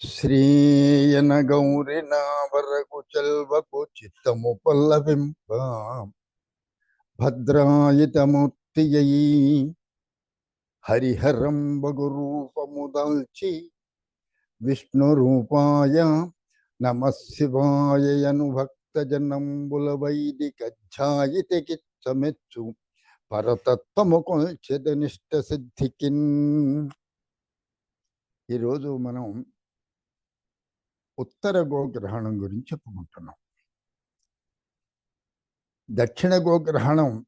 శ్రీయన గౌరి నావరకు చెల్వకు చిత్తము పల్లవింప భద్రాయితమూర్తియై హరిహరం బగురూపము దాల్చి విష్ణు రూపాయ నమ శివాయను భక్తజనంబుల వైదిక ఛాయితకిచ్చమెచ్చు పరతత్వము కొల్చెదనిష్ట సిద్ధికిన్. ఈరోజు మనం ఉత్తర గోగ్రహణం గురించి చెప్పుకుంటున్నాం. దక్షిణ గోగ్రహణం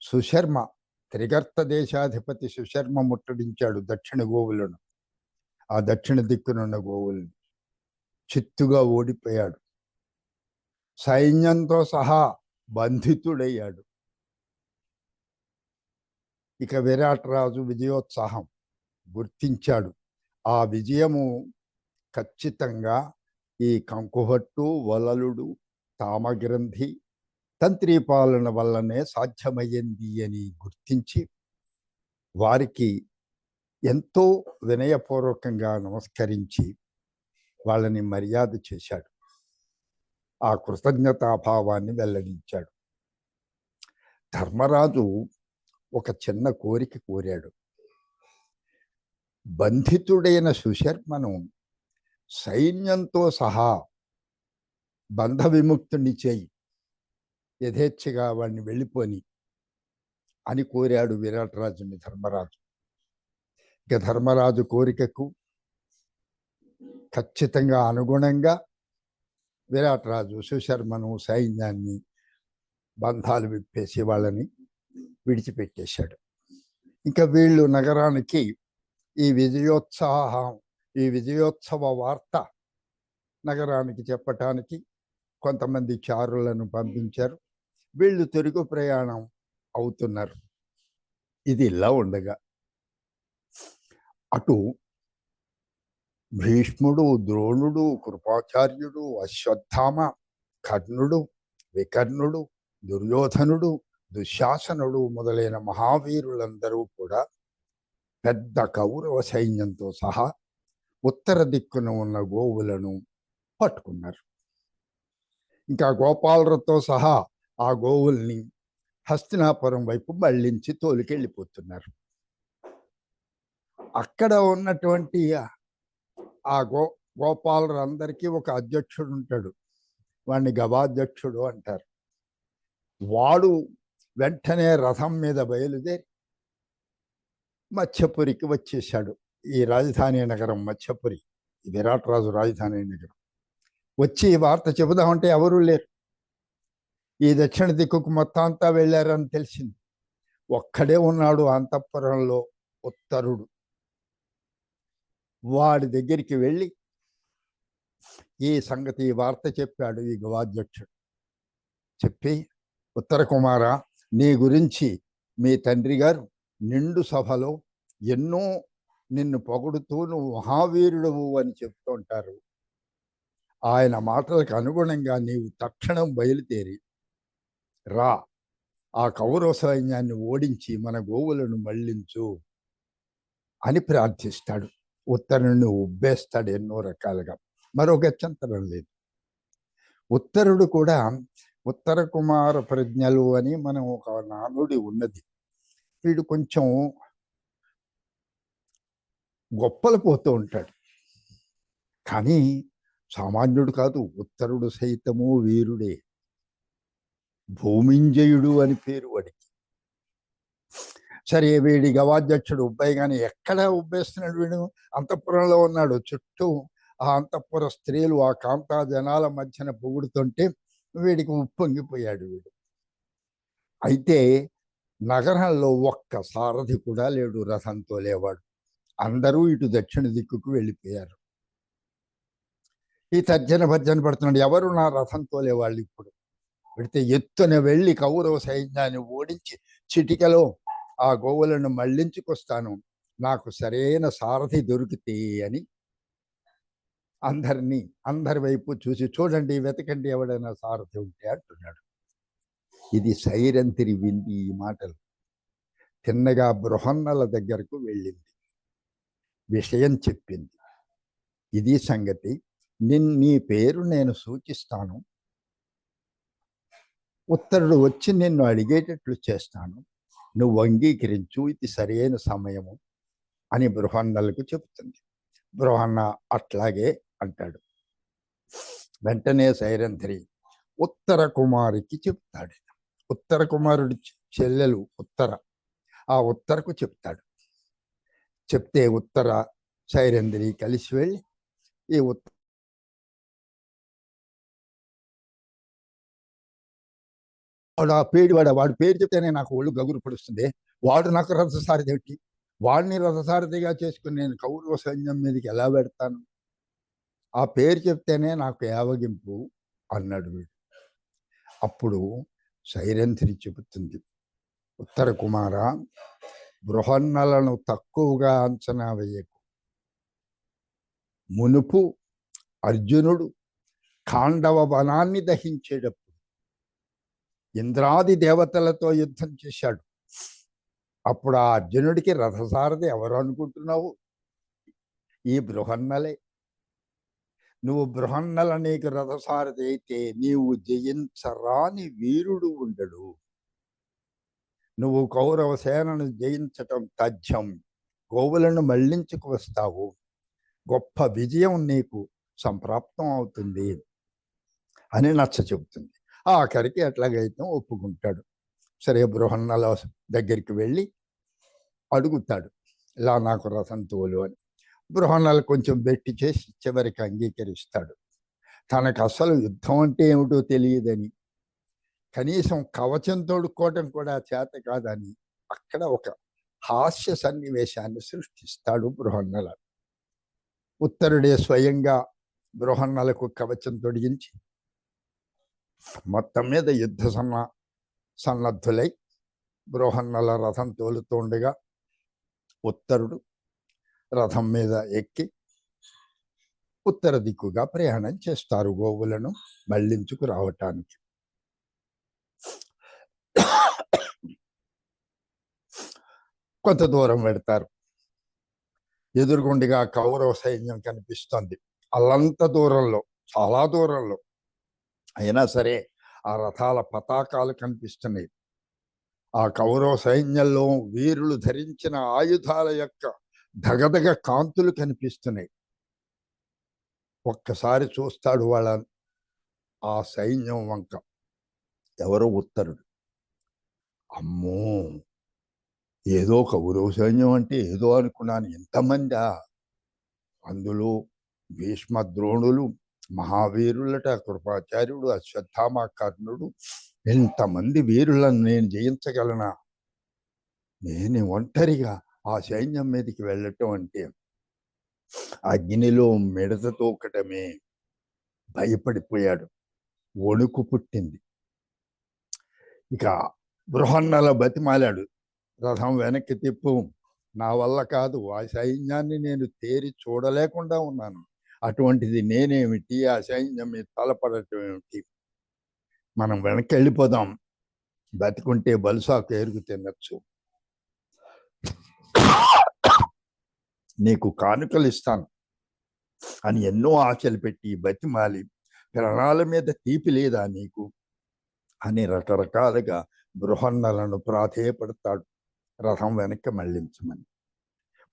సుశర్మ త్రిగర్త దేశాధిపతి సుశర్మ ముట్టడించాడు దక్షిణ గోవులను. ఆ దక్షిణ దిక్కునున్న గోవులను చిత్తుగా ఓడిపోయాడు. సైన్యంతో సహా బంధితుడయ్యాడు. ఇక విరాట్ రాజు విజయోత్సాహం గుర్తించాడు. ఆ విజయము ఖచ్చితంగా ఈ కంకుహట్టు వలలుడు తామగ్రంథి తంత్రి పాలన వల్లనే సాధ్యమయ్యింది అని గుర్తించి వారికి ఎంతో వినయపూర్వకంగా నమస్కరించి వాళ్ళని మర్యాద చేశాడు. ఆ కృతజ్ఞతాభావాన్ని వెల్లడించాడు. ధర్మరాజు ఒక చిన్న కోరిక కోరాడు. బంధితుడైన సుశర్మను సైన్యంతో సహా బంధ విముక్తుణ్ణి చేయి. యథేచ్ఛగా వాడిని వెళ్ళిపోని అని కోరాడు విరాటరాజుని ధర్మరాజు. ఇక ధర్మరాజు కోరికకు ఖచ్చితంగా అనుగుణంగా విరాటరాజు సుశర్మను సైన్యాన్ని బంధాలు విప్పేసి వాళ్ళని విడిచిపెట్టేశాడు. ఇంకా వీళ్ళు నగరానికి ఈ విజయోత్సాహం ఈ విజయోత్సవ వార్త నగరానికి చెప్పటానికి కొంతమంది చారులను పంపించారు. వీళ్ళు తిరుగు ప్రయాణం అవుతున్నారు. ఇది ఇలా ఉండగా అటు భీష్ముడు ద్రోణుడు కృపాచార్యుడు అశ్వత్థామ కర్ణుడు వికర్ణుడు దుర్యోధనుడు దుశ్శాసనుడు మొదలైన మహావీరులందరూ కూడా పెద్ద కౌరవ సైన్యంతో సహా ఉత్తర దిక్కున ఉన్న గోవులను పట్టుకున్నారు. ఇంకా గోపాలరతో సహా ఆ గోవుల్ని హస్తినాపురం వైపు మళ్ళించి తోలికెళ్ళిపోతున్నారు. అక్కడ ఉన్నటువంటి ఆ గో గోపాలరందరికీ ఒక అధ్యక్షుడు ఉంటాడు. వాడిని గవాధ్యక్షుడు అంటారు. వాడు వెంటనే రథం మీద బయలుదేరి మత్స్యపురికి వచ్చేశాడు. ఈ రాజధాని నగరం మత్స్యపురి విరాట్ రాజు రాజధాని నగరం. వచ్చి ఈ వార్త చెబుదామంటే ఎవరూ లేరు. ఈ దక్షిణ దిక్కుకు మొత్తం అంతా వెళ్ళారని తెలిసింది. ఒక్కడే ఉన్నాడు అంతఃపురంలో ఉత్తరుడు. వాడి దగ్గరికి వెళ్ళి ఈ సంగతి ఈ వార్త చెప్పాడు ఈ గవాధ్యక్షుడు. చెప్పి ఉత్తర కుమార నీ గురించి మీ తండ్రి గారు నిండు సభలో ఎన్నో నిన్ను పొగుడుతూ నువ్వు మహావీరుడవు అని చెప్తుంటారు ఆయన మాటలకు అనుగుణంగా నీవు తక్షణం బయలుదేరి రా. ఆ కౌరవ సైన్యాన్ని ఓడించి మన గోవులను మళ్ళించు అని ప్రార్థిస్తాడు. ఉత్తరుణ్ణి ఉబ్బేస్తాడు ఎన్నో రకాలుగా. మరో గత్యంతరం లేదు. ఉత్తరుడు కూడా ఉత్తర కుమార ప్రజ్ఞలు అని మనం ఒక నానుడి ఉన్నది. వీడు కొంచెం గొప్పలు పోతూ ఉంటాడు. కానీ సామాన్యుడు కాదు ఉత్తరుడు సైతము వీరుడే. భూమింజయుడు అని పేరు వాడికి. సరే వీడి గవాధ్యక్షుడు ఉబ్బాయి కానీ ఎక్కడ ఉబ్బేస్తున్నాడు వీడు? అంతఃపురంలో ఉన్నాడు. చుట్టూ ఆ అంతఃపుర స్త్రీలు ఆ కాంతా జనాల మధ్యన పొగుడుతుంటే వీడికి ఉప్పొంగిపోయాడు వీడు. అయితే నగరంలో ఒక్క సారథి కూడా లేడు రథంతో లేవాడు. అందరూ ఇటు దక్షిణ దిక్కుకు వెళ్ళిపోయారు. ఈ తర్జన భర్జన పడుతున్నాడు. ఎవరు నా రథం తోలేవాళ్ళు ఇప్పుడు? పెడితే ఎత్తున వెళ్ళి కౌరవ సైన్యాన్ని ఓడించి చిటికలో ఆ గోవులను మళ్ళించుకొస్తాను నాకు సరైన సారథి దొరికితే అని అందరినీ అందరి వైపు చూసి చూడండి వెతకండి ఎవడైనా సారథి ఉంటే అంటున్నాడు. ఇది సైరంతిరి వింది ఈ మాటలు. తిన్నగా బృహన్నల దగ్గరకు వెళ్ళింది. విషయం చెప్పింది. ఇది సంగతి. నిన్ నీ పేరు నేను సూచిస్తాను. ఉత్తరుడు వచ్చి నిన్ను అడిగేటట్లు చేస్తాను. నువ్వు అంగీకరించు ఇది సరైన సమయము అని బృహన్నలకు చెబుతుంది. బృహన్న అట్లాగే అంటాడు. వెంటనే సైరంధ్రి ఉత్తర కుమారికి చెప్తాడు. ఉత్తర కుమారుడి చె- చెల్లెలు ఉత్తర. ఆ ఉత్తరకు చెప్తాడు. చెప్తే ఉత్తర సైరంధ్రి కలిసి వెళ్ళి ఈ ఉత్త వాడు ఆ పేరు వాడు వాడి పేరు చెప్తేనే నాకు ఒళ్ళు గగురు పడుస్తుంది. వాడు నాకు రథసారథి ఏమిటి? వాడిని రథసారథిగా చేసుకుని నేను కౌరవ సైన్యం మీదకి ఎలా పెడతాను? ఆ పేరు చెప్తేనే నాకు యావగింపు అన్నాడు వీడు. అప్పుడు సైరంధ్రి చెబుతుంది ఉత్తర కుమార బృహన్నలను తక్కువగా అంచనా వేయకు. మునుపు అర్జునుడు ఖాండవ వనాన్ని దహించేటప్పుడు ఇంద్రాది దేవతలతో యుద్ధం చేశాడు. అప్పుడు ఆ అర్జునుడికి రథసారథి ఎవరు అనుకుంటున్నావు? ఈ బృహన్నలే. నువ్వు బృహన్నల నీకు రథసారథి అయితే నీవు జయించరాని వీరుడు ఉండడు. నువ్వు కౌరవ సేనను జయించటం తథ్యం. గోవులను మళ్ళించుకు వస్తావు. గొప్ప విజయం నీకు సంప్రాప్తం అవుతుంది అని నచ్చ చెబుతుంది. ఆఖరికి ఎట్లాగైతే ఒప్పుకుంటాడు. సరే బృహన్నల దగ్గరికి వెళ్ళి అడుగుతాడు ఇలా నాకు రసం తోలు అని. బృహన్నలు కొంచెం బెట్టి చేసి చివరికి అంగీకరిస్తాడు. తనకు అసలు యుద్ధం అంటే ఏమిటో తెలియదని కనీసం కవచం తోడుకోవటం కూడా చేత కాదని అక్కడ ఒక హాస్య సన్నివేశాన్ని సృష్టిస్తాడు బృహన్నల. ఉత్తరుడే స్వయంగా బృహన్నలకు కవచం తొడిగించి మొత్తం మీద యుద్ధ సన్న సన్నద్ధులై బృహన్నల రథం తోలుతుండగా ఉత్తరుడు రథం మీద ఎక్కి ఉత్తర దిక్కుగా ప్రయాణం చేస్తారు గోవులను మళ్ళించుకు రావటానికి. కొంత దూరం పెడతారు. ఎదురుగుండిగా కౌరవ సైన్యం కనిపిస్తుంది. అల్లంత దూరంలో చాలా దూరంలో. అయినా సరే ఆ రథాల పతాకాలు కనిపిస్తున్నాయి. ఆ కౌరవ సైన్యంలో వీరులు ధరించిన ఆయుధాల యొక్క ధగధగ కాంతులు కనిపిస్తున్నాయి. ఒక్కసారి చూస్తాడు వాళ్ళ ఆ సైన్యం వంక. ఎవరో ఉత్తరుడు. అమ్మో! ఏదో కౌరవ సైన్యం అంటే ఏదో అనుకున్నాను. ఎంతమందా? అందులో భీష్మ ద్రోణులు మహావీరులట కృపాచార్యుడు అశ్వత్థామ కర్ణుడు ఎంతమంది వీరులను నేను జయించగలనా? నేను ఒంటరిగా ఆ సైన్యం మీదకి వెళ్ళటం అంటే అగ్నిలో మిడత తోకటమే భయపడిపోయాడు. వణుకు పుట్టింది. ఇక బృహన్నల బతిమాలాడు. రథం వెనక్కి తిప్పు. నా వల్ల కాదు ఆ సైన్యాన్ని నేను తేరి చూడలేకుండా ఉన్నాను. అటువంటిది నేనేమిటి? ఆ సైన్యం మీద తలపడటం ఏమిటి? మనం వెనక్కి వెళ్ళిపోదాం బతికుంటే బలుసాకు ఎరుగు తినచ్చు. నీకు కానుకలు ఇస్తాను. అని ఎన్నో ఆశలు పెట్టి బతిమాలి. ప్రాణాల మీద తీపి లేదా నీకు? అని రకరకాలుగా బృహన్నలను ప్రాధేయపడతాడు. రథం వెనక్కి మళ్ళించమని.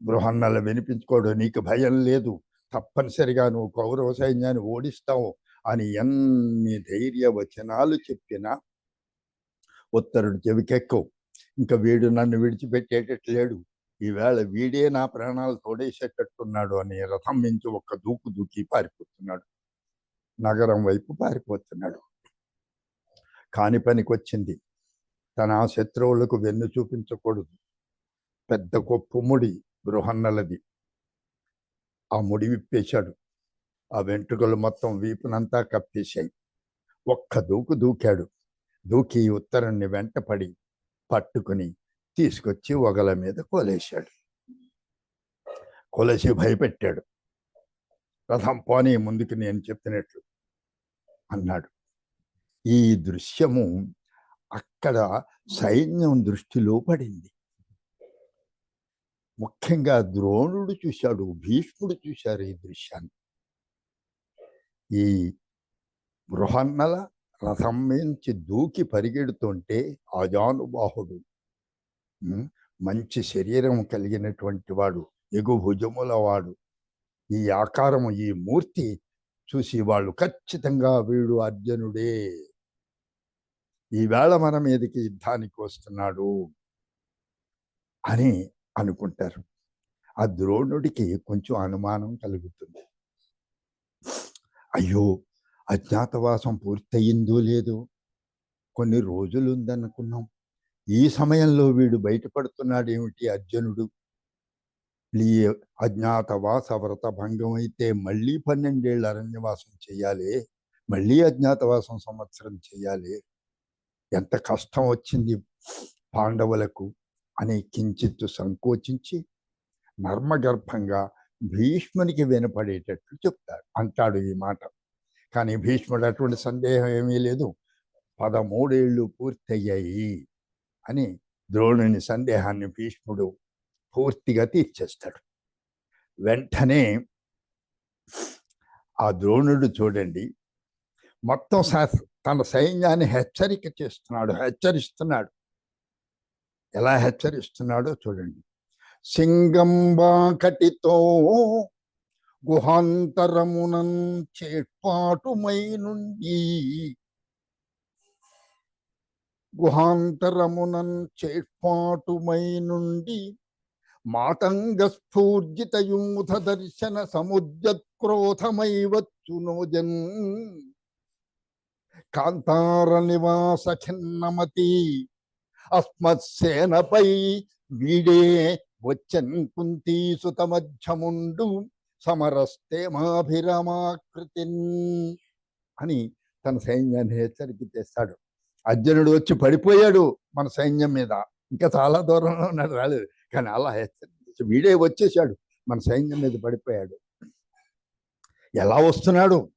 బృహన్నల వినిపించుకోడు నీకు భయం లేదు. తప్పనిసరిగా నువ్వు కౌరవ సైన్యాన్ని ఓడిస్తావు అని ఎన్ని ధైర్య వచనాలు చెప్పినా ఉత్తరుడు చెవికెక్కవు ఇంకా వీడు నన్ను విడిచిపెట్టేటట్టు లేడు. ఈవేళ వీడే నా ప్రాణాలు తోడేసేటట్టున్నాడు అని రథం మించి ఒక్క దూకు దూకి పారిపోతున్నాడు. నగరం వైపు పారిపోతున్నాడు. కాని పనికొచ్చింది. తన శత్రువులకు వెన్ను చూపించకూడదు. పెద్ద గొప్ప ముడి బృహన్నలది ఆ ముడి విప్పేశాడు. ఆ వెంట్రుకలు మొత్తం వీపునంతా కప్పేశాయి. ఒక్క దూకు దూకాడు. దూకి ఉత్తరాన్ని వెంటపడి పట్టుకుని తీసుకొచ్చి ఒగల మీద కొలేశాడు. కొలసి భయపెట్టాడు. రథం పోనీ ముందుకు నేను చెప్పినట్లు అన్నాడు. ఈ దృశ్యము అక్కడ సైన్యం దృష్టిలో పడింది ముఖ్యంగా ద్రోణుడు చూశాడు భీష్ముడు చూశారు ఈ దృశ్యాన్ని. ఈ బృహన్నల రథం మించి దూకి పరిగెడుతుంటే ఆజానుబాహుడు మంచి శరీరం కలిగినటువంటి వాడు ఎగు భుజముల వాడు ఈ ఆకారము ఈ మూర్తి చూసి వాళ్ళు ఖచ్చితంగా వీడు అర్జునుడే ఈవేళ మన మీదకి యుద్ధానికి వస్తున్నాడు? అని అనుకుంటారు. ఆ ద్రోణుడికి కొంచెం అనుమానం కలుగుతుంది. అయ్యో! అజ్ఞాతవాసం పూర్తయిందో లేదో? కొన్ని రోజులు ఉందనుకున్నాం ఈ సమయంలో వీడు బయటపడుతున్నాడు ఏమిటి అర్జునుడు? ఈ అజ్ఞాతవాస వ్రత భంగం అయితే మళ్ళీ పన్నెండేళ్ళు అరణ్యవాసం చేయాలి? మళ్ళీ అజ్ఞాతవాసం సంవత్సరం చేయాలి? ఎంత కష్టం వచ్చింది పాండవులకు అని కించిత్తు సంకోచించి నర్మగర్భంగా భీష్మునికి వినపడేటట్లు చెప్తాడు అంటాడు ఈ మాట. కానీ భీష్ముడు అటువంటి సందేహం ఏమీ లేదు. పదమూడేళ్ళు పూర్తయ్యాయి అని ద్రోణుని సందేహాన్ని భీష్ముడు పూర్తిగా తీర్చేస్తాడు. వెంటనే ఆ ద్రోణుడు చూడండి మొత్తం శాస్త్రం తన సైన్యాన్ని హెచ్చరిక చేస్తున్నాడు హెచ్చరిస్తున్నాడు. ఎలా హెచ్చరిస్తున్నాడో చూడండి. సింగంబాకటితో గుహాంతరమునం చేట్పాటుమై నుండి గుహాంతరమునం చేట్పాటుమై నుండి మాతంగ స్ఫూర్జిత యూథ దర్శన సముద్యత్క్రోధమై వచ్చునోజన్ కాంతార నివాస ఖిన్నమతి అస్మత్సేనపై వీడే వచ్చన్ కుంతీసుత మధ్యముండు సమరస్తే మాభిరమాకృతిన్ అని తన సైన్యాన్ని హెచ్చరిక చేస్తాడు. అర్జునుడు వచ్చి పడిపోయాడు మన సైన్యం మీద. ఇంకా చాలా దూరంలో ఉన్నాడు రాలేదు. కానీ అలా హెచ్చరించి వీడే వచ్చేసాడు మన సైన్యం మీద పడిపోయాడు. ఎలా వస్తున్నాడు?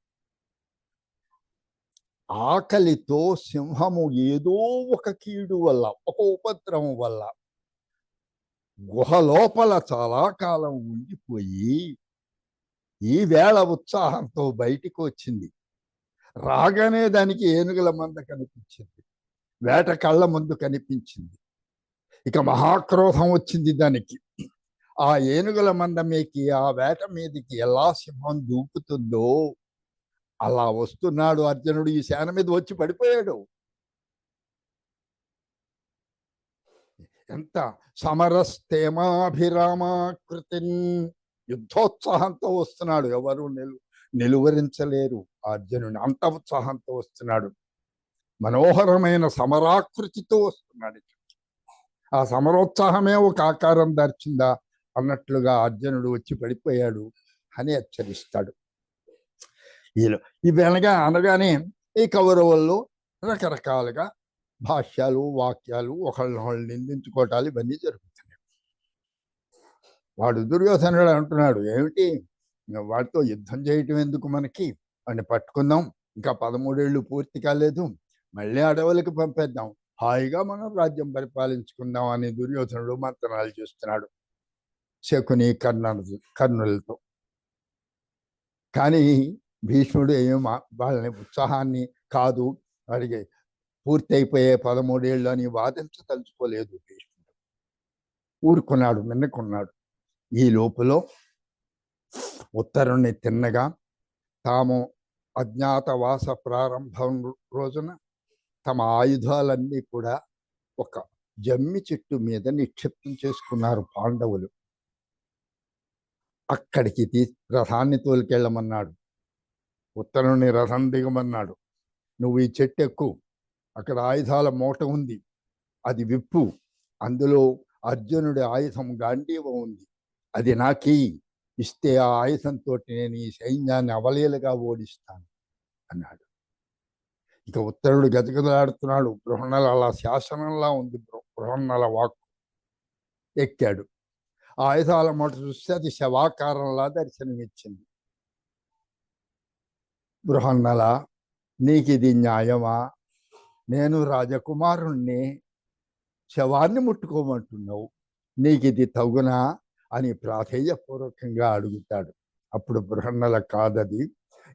ఆకలితో సింహము ఏదో ఒక కీడు వల్ల ఒక ఉపద్రవం వల్ల గుహ లోపల చాలా కాలం ఉండిపోయి ఈ వేళ ఉత్సాహంతో బయటికి వచ్చింది రాగానే దానికి ఏనుగుల మంద కనిపించింది. వేట కళ్ళ ముందు కనిపించింది. ఇక మహాక్రోధం వచ్చింది దానికి. ఆ ఏనుగుల మంద మీకి ఆ వేట మీదకి ఎలా సింహం దూకుతుందో అలా వస్తున్నాడు అర్జునుడు ఈ సేన మీద వచ్చి పడిపోయాడు. ఎంత సమరస్తేమాభిరామాకృతిన్ యుద్ధోత్సాహంతో వస్తున్నాడు. ఎవరు నిలు నిలువరించలేరు అర్జునుని. అంత ఉత్సాహంతో వస్తున్నాడు. మనోహరమైన సమరాకృతితో వస్తున్నాడు. ఆ సమరోత్సాహమే ఒక ఆకారం దార్చిందా? అన్నట్లుగా అర్జునుడు వచ్చి పడిపోయాడు అని హెచ్చరిస్తాడు. ఈలో ఇవి అనగా అనగానే ఈ కౌరవుల్లో రకరకాలుగా భాష్యాలు వాక్యాలు ఒకళ్ళని నిందించుకోవటాలు ఇవన్నీ జరుగుతున్నాయి. వాడు దుర్యోధనుడు అంటున్నాడు ఏమిటి? వాడితో యుద్ధం చేయటం ఎందుకు మనకి? వాడిని పట్టుకుందాం. ఇంకా పదమూడేళ్ళు పూర్తి కాలేదు. మళ్ళీ అడవులకు పంపేద్దాం. హాయిగా మనం రాజ్యం పరిపాలించుకుందాం అని దుర్యోధనుడు మంత్రాలు చేస్తున్నాడు. శకుని కర్ణ కర్ణులతో. కానీ భీష్ముడు ఏం మా- వాళ్ళని ఉత్సాహాన్ని కాదు వాడికి పూర్తి అయిపోయే పదమూడేళ్ళు అని వాదించదలుచుకోలేదు భీష్ముడు. ఊరుకున్నాడు మిన్నకున్నాడు ఈ లోపల ఉత్తరుణ్ణి తిన్నగా తాము అజ్ఞాతవాస ప్రారంభం రోజున తమ ఆయుధాలన్నీ కూడా ఒక జమ్మి చెట్టు మీద నిక్షిప్తం చేసుకున్నారు పాండవులు. అక్కడికి తీ రథాన్ని తోలుకెళ్ళమన్నాడు. ఉత్తరుని రథం దిగమన్నాడు. నువ్వు ఈ చెట్టు ఎక్కు. అక్కడ ఆయుధాల మూట ఉంది. అది విప్పు. అందులో అర్జునుడి ఆయుధం గాంధీవం ఉంది. అది నాకి. ఇస్తే ఆ ఆయుధంతో నేను ఈ సైన్యాన్ని అవలీలగా ఓడిస్తాను అన్నాడు. ఇక ఉత్తరుడు గజగజలాడుతున్నాడు. బృహణల అలా శాసనంలా ఉంది. బృ- బృహన్నల వాక్కు ఎక్కాడు. ఆయుధాల మూట చూస్తే అది శవాకారంలా దర్శనమిచ్చింది. బృహన్నల నీకిది న్యాయమా? నేను రాజకుమారుణ్ణి శవాన్ని ముట్టుకోమంటున్నావు. నీకిది తగునా? అని ప్రాధేయపూర్వకంగా అడుగుతాడు. అప్పుడు బృహన్నల కాదది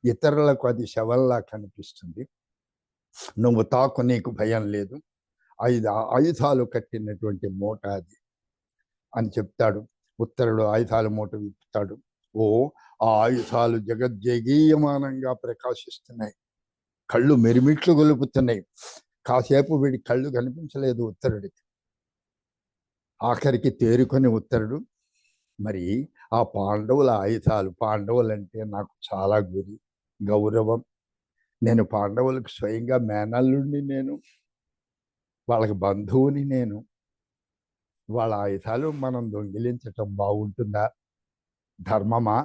ఇతరులకు అది శవంలా కనిపిస్తుంది. నువ్వు తాకు నీకు భయం లేదు. ఐదు ఆయుధాలు కట్టినటువంటి మూట అది అని చెప్తాడు. ఉత్తరుడు ఆయుధాల మూట విప్పుతాడు. ఓ ఆ ఆయుధాలు జగజ్జగీయమానంగా ప్రకాశిస్తున్నాయి. కళ్ళు మెరిమిట్లు గొలుపుతున్నాయి. కాసేపు వీడి కళ్ళు కనిపించలేదు ఉత్తరుడికి. ఆఖరికి తేరుకొని ఉత్తరుడు మరి ఆ పాండవుల ఆయుధాలు పాండవులు అంటే నాకు చాలా గురి గౌరవం. నేను పాండవులకు స్వయంగా మేనల్లుండి నేను వాళ్ళకి బంధువుని నేను. వాళ్ళ ఆయుధాలు మనం దొంగిలించటం బాగుంటుందా? ధర్మమా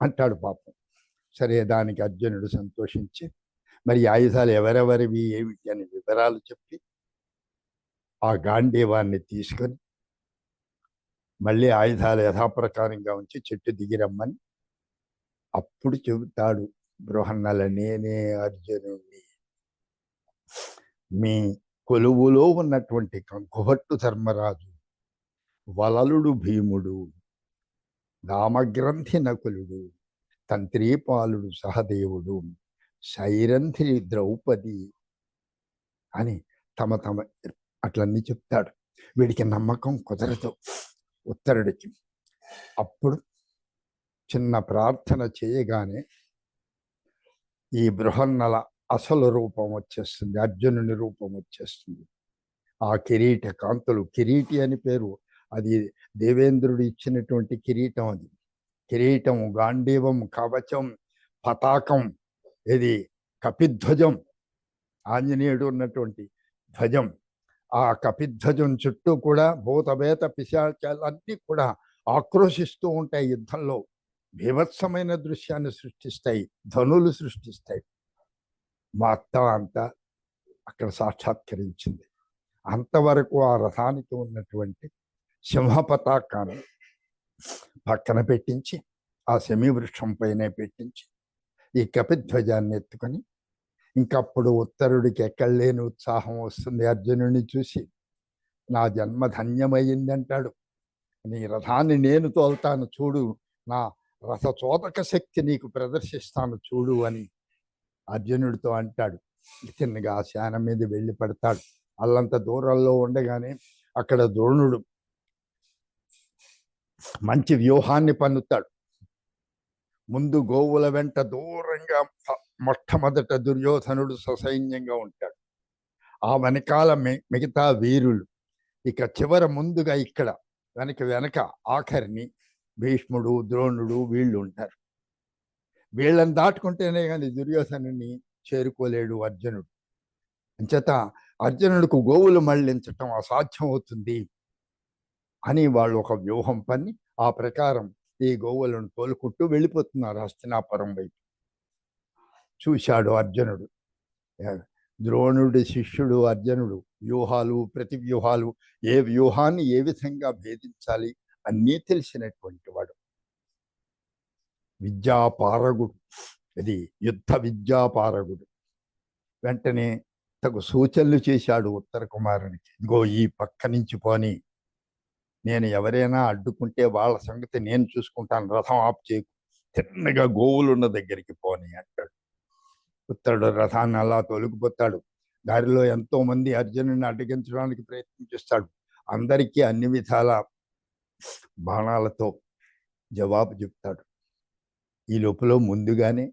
అంటాడు పాపం. సరే దానికి అర్జునుడు సంతోషించి మరి ఆయుధాలు ఎవరెవరివి ఏమిటి అని వివరాలు చెప్పి ఆ గాంధీవాన్ని తీసుకొని మళ్ళీ ఆయుధాలు యథాప్రకారంగా ఉంచి చెట్టు దిగిరమ్మని అప్పుడు చెబుతాడు బృహన్నల నేనే అర్జునుడిని మీ కొలువులో ఉన్నటువంటి కంకుహట్టు ధర్మరాజు వలలుడు భీముడు దామగ్రంథి నకులుడు తంత్రీపాలుడు సహదేవుడు శైరంధ్రి ద్రౌపది అని తమ తమ అట్లన్నీ చెప్తాడు. వీడికి నమ్మకం కుదరదు. ఉత్తరుడికి. అప్పుడు చిన్న ప్రార్థన చేయగానే ఈ బృహన్నల అసలు రూపం వచ్చేస్తుంది. అర్జునుని రూపం వచ్చేస్తుంది. ఆ కిరీట కాంతులు కిరీటి అని పేరు అది దేవేంద్రుడు ఇచ్చినటువంటి కిరీటం అది. కిరీటం గాంధీవం కవచం పతాకం ఇది కపిధ్వజం ఆంజనేయుడు ఉన్నటువంటి ధ్వజం. ఆ కపిధ్వజం చుట్టూ కూడా భూతభేత పిశాచాలు అన్నీ కూడా ఆక్రోశిస్తూ ఉంటాయి యుద్ధంలో. భీభత్సమైన దృశ్యాన్ని సృష్టిస్తాయి ధనులు సృష్టిస్తాయి. మొత్తం అంతా అక్కడ సాక్షాత్కరించింది. అంతవరకు ఆ రథానికి ఉన్నటువంటి సింహ పతాకాన్ని పక్కన పెట్టించి ఆ శమీ వృక్షం పైనే పెట్టించి ఈ కపిధ్వజాన్ని ఎత్తుకొని ఇంకప్పుడు ఉత్తరుడికి ఎక్కడ లేని ఉత్సాహం వస్తుంది అర్జునుడిని చూసి. నా జన్మ ధన్యమైందంటాడు. నీ రథాన్ని నేను తోల్తాను చూడు. నా రథచోదక శక్తి నీకు ప్రదర్శిస్తాను చూడు అని అర్జునుడితో అంటాడు. చిన్నగా ఆ శానం మీద వెళ్ళి పడతాడు. అల్లంత దూరంలో ఉండగానే అక్కడ ద్రోణుడు మంచి వ్యూహాన్ని పన్నుతాడు. ముందు గోవుల వెంట దూరంగా మొట్టమొదట దుర్యోధనుడు ససైన్యంగా ఉంటాడు. ఆ వెనకాల మిగతా వీరులు. ఇక చివర ముందుగా ఇక్కడ వెనక వెనక ఆఖరిని భీష్ముడు ద్రోణుడు వీళ్ళు ఉంటారు. వీళ్ళని దాటుకుంటేనే కానీ దుర్యోధనుని చేరుకోలేడు అర్జునుడు. అంచేత అర్జునుడికి గోవులు మళ్ళించటం అసాధ్యం అవుతుంది. అని వాళ్ళు ఒక వ్యూహం పన్ని ఆ ప్రకారం ఈ గోవులను తోలుకుంటూ వెళ్ళిపోతున్నారు హస్తినాపురం వైపు. చూశాడు అర్జునుడు. ద్రోణుడి శిష్యుడు అర్జునుడు. వ్యూహాలు ప్రతి వ్యూహాలు ఏ వ్యూహాన్ని ఏ విధంగా భేదించాలి అన్నీ తెలిసినటువంటి వాడు. విద్యాపారగుడు ఇది యుద్ధ విద్యాపారగుడు వెంటనే తగు సూచనలు చేశాడు ఉత్తర కుమారునికి. ఇదిగో ఈ పక్క నుంచి పోని. నేను ఎవరైనా అడ్డుకుంటే వాళ్ళ సంగతి నేను చూసుకుంటాను రథం ఆపు చేయకు తిన్నగా గోవులున్న దగ్గరికి పోని అంటాడు. పుత్రుడు రథాన్ని అలా తొలగిపోతాడు. దారిలో ఎంతో మంది అర్జునుడిని అడ్డగించడానికి ప్రయత్నం చేస్తాడు. అందరికీ అన్ని విధాల బాణాలతో జవాబు చెప్తాడు. ఈ లోపల ముందుగానే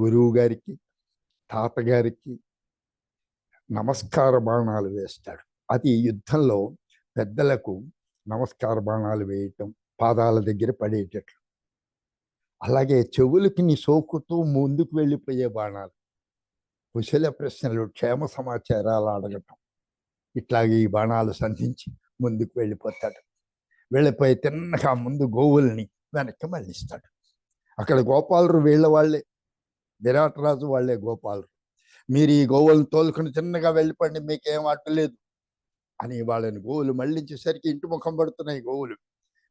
గురువు గారికి తాతగారికి నమస్కార బాణాలు వేస్తాడు. అది యుద్ధంలో పెద్దలకు నమస్కార బాణాలు వేయటం పాదాల దగ్గర పడేటట్లు. అలాగే చెవులకి నీ సోకుతూ ముందుకు వెళ్ళిపోయే బాణాలు. కుశల ప్రశ్నలు క్షేమ సమాచారాలు అడగటం. ఇట్లాగే ఈ బాణాలు సంధించి ముందుకు వెళ్ళిపోతాడు. వెళ్ళిపోయి తిన్నగా ముందు గోవుల్ని వెనక్కి మళ్ళిస్తాడు. అక్కడ గోపాలరు వీళ్ళ వాళ్ళే. విరాటరాజు వాళ్ళే గోపాలరు మీరు ఈ గోవులను తోలుకుని చిన్నగా వెళ్ళిపోండి మీకేం అడ్డులేదు అని వాళ్ళని గోవులు మళ్ళించేసరికి ఇంటి ముఖం పడుతున్నాయి గోవులు.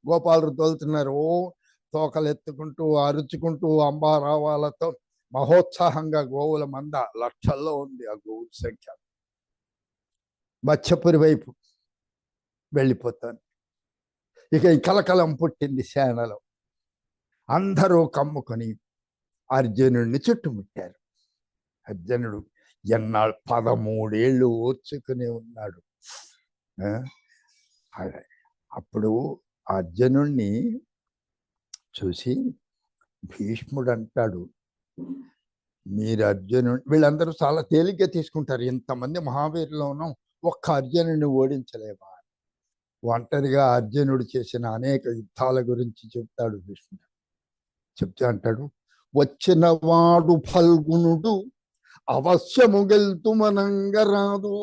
గోపాలరు తోలుతున్నారు. ఓ తోకలు ఎత్తుకుంటూ అరుచుకుంటూ అంబారావాలతో మహోత్సాహంగా గోవుల మంద లక్షల్లో ఉంది ఆ గోవుల సంఖ్య. మత్స్యపురి వైపు వెళ్ళిపోతాను. ఇక ఈ కలకలం పుట్టింది సేనలో. అందరూ కమ్ముకొని అర్జునుడిని చుట్టుముట్టారు. అర్జునుడు ఎన్నాళ్ళు పదమూడేళ్ళు ఓర్చుకునే ఉన్నాడు. అప్పుడు అర్జునుణ్ణి అర్జునుడిని చూసి భీష్ముడు అంటాడు మీరు అర్జునుడు వీళ్ళందరూ చాలా తేలిగ్గా తీసుకుంటారు ఇంతమంది మహావీరులోనూ ఒక్క అర్జునుడిని ఓడించలేవా? ఒంటరిగా అర్జునుడు చేసిన అనేక యుద్ధాల గురించి చెప్తాడు భీష్ముడు. చెప్తే అంటాడు వచ్చిన వాడు ఫల్గుణుడు అవశ్యము గెల్తుమనంగరాదు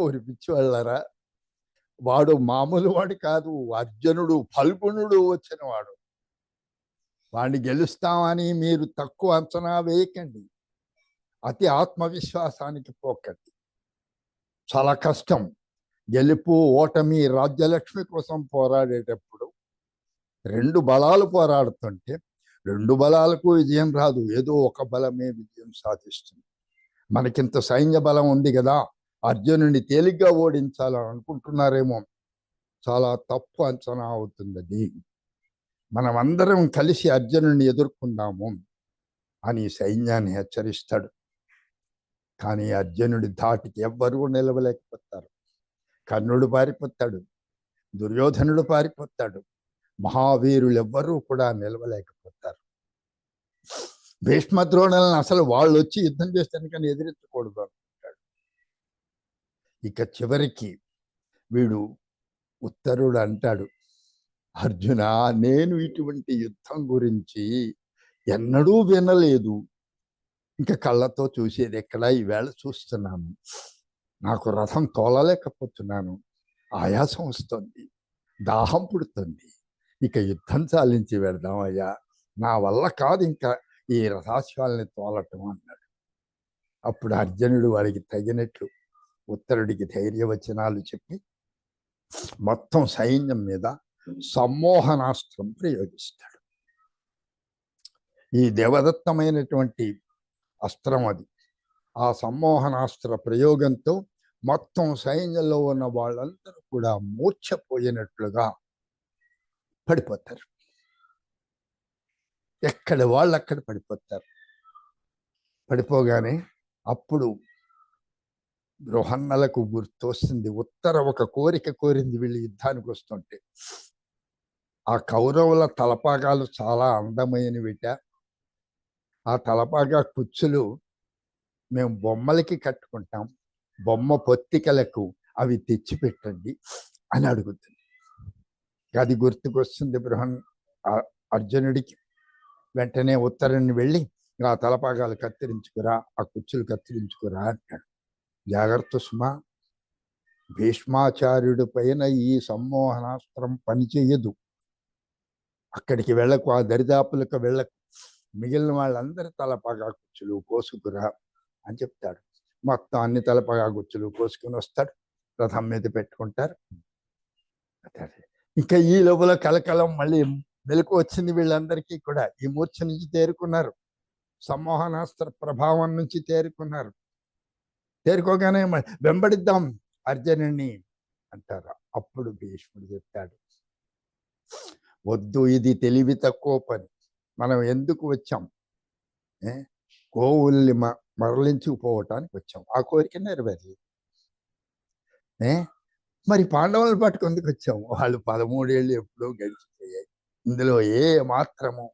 ఓరి పిచ్చివాళ్ళరా వాడు మామూలు వాడు కాదు అర్జునుడు ఫల్గుణుడు వచ్చిన వాడు వాడిని గెలుస్తామని మీరు తక్కువ అంచనా వేయకండి. అతి ఆత్మవిశ్వాసానికి పోకండి. చాలా కష్టం. గెలుపు ఓటమి రాజ్యలక్ష్మి కోసం పోరాడేటప్పుడు రెండు బలాలు పోరాడుతుంటే రెండు బలాలకు విజయం రాదు. ఏదో ఒక బలమే విజయం సాధిస్తుంది. మనకింత సైన్య బలం ఉంది కదా. అర్జునుడిని తేలిగ్గా ఓడించాలని అనుకుంటున్నారేమో. చాలా తప్పు అంచనా అవుతుంది మనమందరం కలిసి అర్జునుడిని ఎదుర్కొందాము అని సైన్యాన్ని హెచ్చరిస్తాడు. కానీ అర్జునుడి ధాటికి ఎవ్వరూ నిలవలేకపోతారు. కర్ణుడు పారిపోతాడు దుర్యోధనుడు పారిపోతాడు మహావీరులు ఎవ్వరూ కూడా నిలవలేకపోతారు. భీష్మద్రోణులను అసలు వాళ్ళు వచ్చి యుద్ధం చేస్తానికని ఎదిరించకూడదు? ఇక చివరికి వీడు ఉత్తరుడు అంటాడు అర్జున నేను ఇటువంటి యుద్ధం గురించి ఎన్నడూ వినలేదు. ఇంకా కళ్ళతో చూసేది ఎక్కడ? ఈవేళ చూస్తున్నాను. నాకు రథం తోలలేకపోతున్నాను. ఆయాసం వస్తుంది. దాహం పుడుతుంది. ఇక యుద్ధం చాలించి వెళదాం అయ్యా. నా వల్ల కాదు ఇంకా ఈ రథాశ్వాలని తోలటం అన్నాడు. అప్పుడు అర్జునుడు వాడికి తగినట్లు ఉత్తరుడికి ధైర్యవచనాలు చెప్పి మొత్తం సైన్యం మీద సమ్మోహనాస్త్రం ప్రయోగిస్తాడు. ఈ దేవదత్తమైనటువంటి అస్త్రం అది. ఆ సమ్మోహనాస్త్ర ప్రయోగంతో మొత్తం సైన్యంలో ఉన్న వాళ్ళందరూ కూడా మూర్ఛపోయినట్లుగా పడిపోతారు. ఎక్కడ వాళ్ళు అక్కడ పడిపోతారు. పడిపోగానే అప్పుడు బృహన్నలకు గుర్తొస్తుంది. ఉత్తర ఒక కోరిక కోరింది వీళ్ళు యుద్ధానికి వస్తుంటే. ఆ కౌరవుల తలపాగాలు చాలా అందమైనవిట ఆ తలపాగా కుచ్చులు మేము బొమ్మలకి కట్టుకుంటాం. బొమ్మ పొత్తికలకు అవి తెచ్చి పెట్టండి అని అడుగుతుంది. అది గుర్తుకొస్తుంది బృహన్ అర్జునుడికి. వెంటనే ఉత్తరాన్ని వెళ్ళి ఆ తలపాగాలు కత్తిరించుకురా ఆ కుచ్చులు కత్తిరించుకురా అంటాడు. జాగ్రత్త సుమా. భీష్మాచార్యుడి పైన ఈ సమ్మోహనాస్త్రం పనిచేయదు అక్కడికి వెళ్ళకు ఆ దరిదాపులకు వెళ్ళకు. మిగిలిన వాళ్ళందరి తలపగా గుచ్చులు కోసుకురా అని చెప్తాడు. మొత్తం అన్ని తలపగా గుచ్చులు కోసుకుని వస్తాడు. రథం మీద పెట్టుకుంటారు. ఇంకా ఈ లోపల కలకలం మళ్ళీ మెలకు వచ్చింది వీళ్ళందరికీ కూడా. ఈ మూర్ఛ నుంచి తేరుకున్నారు. సమ్మోహనాస్త్ర ప్రభావం నుంచి తేరుకున్నారు. చేరుకోగానే వెంబడిద్దాం అర్జునుడిని అంటారు. అప్పుడు భీష్ముడు చెప్తాడు. వద్దు ఇది తెలివి తక్కువ పని. మనం ఎందుకు వచ్చాం? ఏ? గోవుల్ని మ మరలించుకుపోవటానికి వచ్చాం. ఆ కోరిక నెరవేరలేదు. ఏ? మరి పాండవులు పట్టుకుందుకు వచ్చాం వాళ్ళు పదమూడేళ్ళు ఎప్పుడో గడిచిపోయాయి. ఇందులో ఏ మాత్రము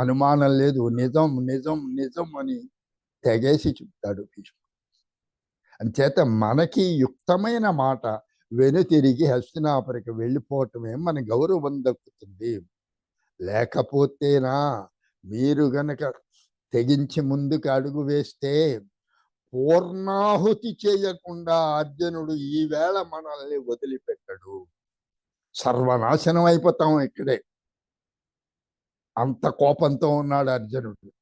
అనుమానం లేదు. నిజం నిజం నిజం అని తెగేసి చెప్తాడు భీష్ముడు. అంచేత మనకి యుక్తమైన మాట వెనుతిరిగి హస్తినాపురికి వెళ్ళిపోవటమే మన గౌరవం దక్కుతుంది. లేకపోతేనా మీరు గనక తెగించి ముందుకు అడుగు వేస్తే పూర్ణాహుతి చేయకుండా అర్జునుడు ఈవేళ మనల్ని వదిలిపెట్టడు. సర్వనాశనం అయిపోతాం ఇక్కడే. అంత కోపంతో ఉన్నాడు అర్జునుడు.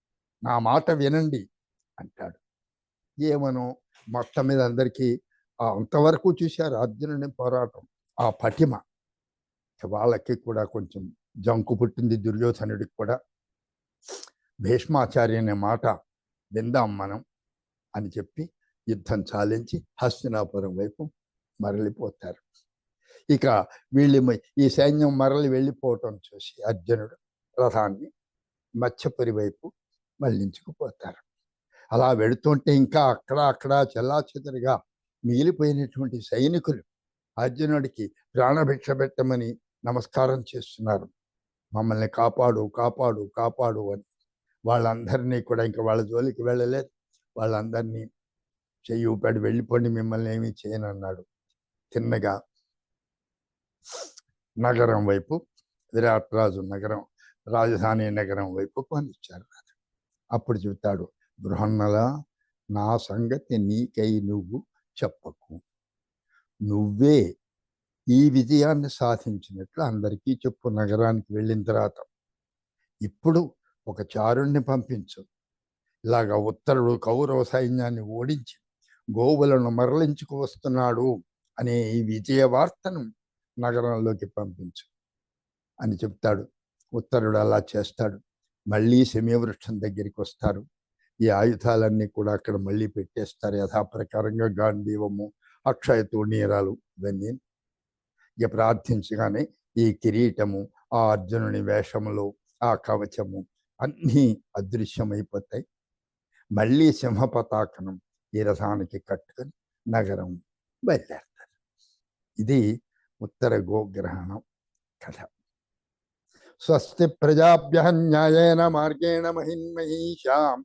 నా మాట వినండి అంటాడు. ఏమనో? మొత్తం మీద అందరికీ అంతవరకు చూశారు అర్జునుని పోరాటం ఆ పటిమ. వాళ్ళకి కూడా కొంచెం జంకు పుట్టింది దుర్యోధనుడికి కూడా. భీష్మాచార్య అనే మాట విందాం మనం అని చెప్పి యుద్ధం చాలించి హస్తినాపురం వైపు మరలిపోతారు. ఇక వీళ్ళు ఈ సైన్యం మరలి వెళ్ళిపోవటం చూసి అర్జునుడు రథాన్ని మత్స్యపురి వైపు మళ్ళించుకుపోతారు అలా వెళుతుంటే ఇంకా అక్కడ అక్కడ చెల్లాచెదరుగా మిగిలిపోయినటువంటి సైనికులు అర్జునుడికి ప్రాణభిక్ష పెట్టమని నమస్కారం చేస్తున్నారు. మమ్మల్ని కాపాడు కాపాడు కాపాడు అని. వాళ్ళందరినీ కూడా ఇంకా వాళ్ళ జోలికి వెళ్ళలేదు. వాళ్ళందరినీ చెయ్యి ఊపాడు వెళ్ళిపోండి మిమ్మల్ని ఏమీ చేయనన్నాడు. తిన్నగా నగరం వైపు విరాట్ రాజు నగరం రాజధాని నగరం వైపు పనిచ్చారు. అప్పుడు చెబుతాడు బృహన్నల నా సంగతి నీకై నువ్వు చెప్పకు. నువ్వే ఈ విజయాన్ని సాధించినట్లు అందరికీ చెప్పు నగరానికి వెళ్ళిన తర్వాత. ఇప్పుడు ఒక చారుణ్ణి పంపించు. ఇలాగా ఉత్తరుడు కౌరవ సైన్యాన్ని ఓడించి గోవులను మరలించుకు వస్తున్నాడు అనే ఈ విజయ వార్తను నగరంలోకి పంపించు అని చెప్తాడు. ఉత్తరుడు అలా చేస్తాడు. మళ్ళీ శమీవృక్షం దగ్గరికి వస్తారు. ఈ ఆయుధాలన్నీ కూడా అక్కడ మళ్ళీ పెట్టేస్తారు. యథాప్రకారంగా గాంధీవము అక్షయ తూణీరాలు ఇవన్నీ ఇక ప్రార్థించగానే ఈ కిరీటము ఆ అర్జునుని వేషములో ఆ కవచము అన్నీ అదృశ్యమైపోతాయి. మళ్ళీ సింహపతాకనం ఈ రథానికి కట్టుకొని నగరం బయలుదేరతారు. ఇది ఉత్తర గోగ్రహణం కథ. స్వస్తి ప్రజాభ్య న్యాయేన మార్గేణ మహిన్మహీషాం.